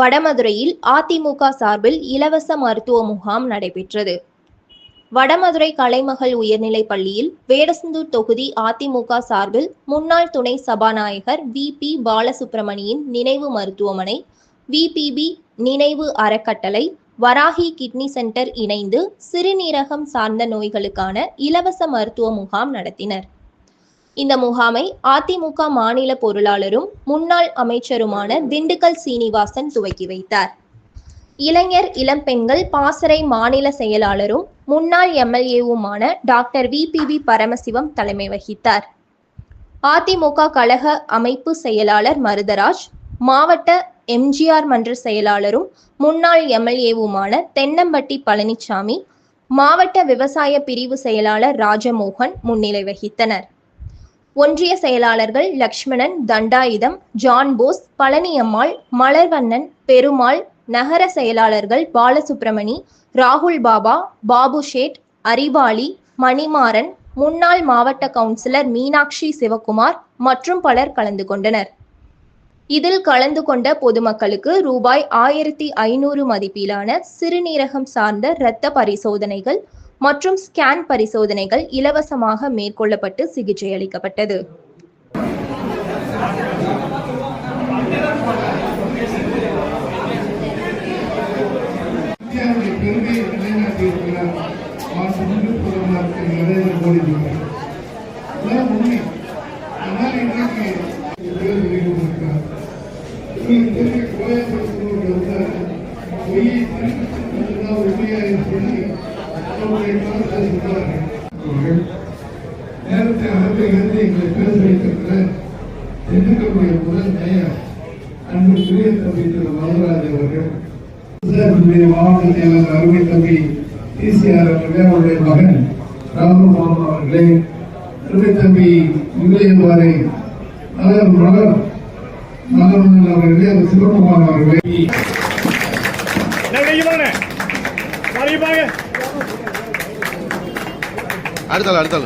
வடமதுரையில் அதிமுக சார்பில் இலவச மருத்துவ முகாம் நடைபெற்றது. வடமதுரை கலைமகள் உயர்நிலைப் பள்ளியில் வேடசந்தூர் தொகுதி அதிமுக சார்பில் முன்னாள் துணை சபாநாயகர் வி. பி. பாலசுப்ரமணியின் நினைவு மருத்துவமனை விபிபி நினைவு அறக்கட்டளை வராகி கிட்னி சென்டர் இணைந்து சிறுநீரகம் சார்ந்த நோய்களுக்கான இலவச மருத்துவ முகாம் நடத்தினர். இந்த முகாமை அதிமுக மாநில பொருளாளரும் முன்னாள் அமைச்சருமான திண்டுக்கல் சீனிவாசன் துவக்கி வைத்தார். இளைஞர் இளம்பெண்கள் பாசறை மாநில செயலாளரும் முன்னாள் எம்எல்ஏவுமான டாக்டர் விபிவி பரமசிவம் தலைமை வகித்தார். அதிமுக கழக அமைப்பு செயலாளர் மருதராஜ் மாவட்ட எம்ஜிஆர் மன்ற செயலாளரும் முன்னாள் எம்எல்ஏவுமான தென்னம்பட்டி பழனிசாமி மாவட்ட விவசாய பிரிவு செயலாளர் ராஜமோகன் முன்னிலை வகித்தனர். ஒன்றிய செயலாளர்கள் லக்ஷ்மணன் தண்டாயுதம் ஜான் போஸ் பழனியம்மாள் மலர்வண்ணன் பெருமாள் நகர செயலாளர்கள் பாலசுப்ரமணி ராகுல் பாபா பாபு ஷேட் அரிபாலி மணிமாறன் முன்னாள் மாவட்ட கவுன்சிலர் மீனாட்சி சிவகுமார் மற்றும் பலர் கலந்து கொண்டனர். இதில் கலந்து கொண்ட பொதுமக்களுக்கு ரூபாய் ஆயிரத்தி ஐநூறு மதிப்பிலான சிறுநீரகம் சார்ந்த இரத்த பரிசோதனைகள் மற்றும் ஸ்கேன் பரிசோதனைகள் இலவசமாக மேற்கொள்ளப்பட்டு சிகிச்சை அளிக்கப்பட்டது. Thank you. நேரத்தை அரபில் இருந்து எங்களை பேச வைத்திருக்கிற திண்டுக்கல்லுடைய முதல் மேயர் அன்புக்குரிய தம்பி திரு மதுராஜ் அவர்கள் மாவட்ட செயலர் அருமை தம்பி டிசிஆர் அவர்களே அவருடைய மகன் ராகுல் மாமா அவர்களே அருமை தம்பி விஜயகுமாரை மலர் மலர் மலர்மன் அவர்களே அது சிவகுமார் அவர்களே அடுத்தாள் அடுத்தாள் அடுத்தாள்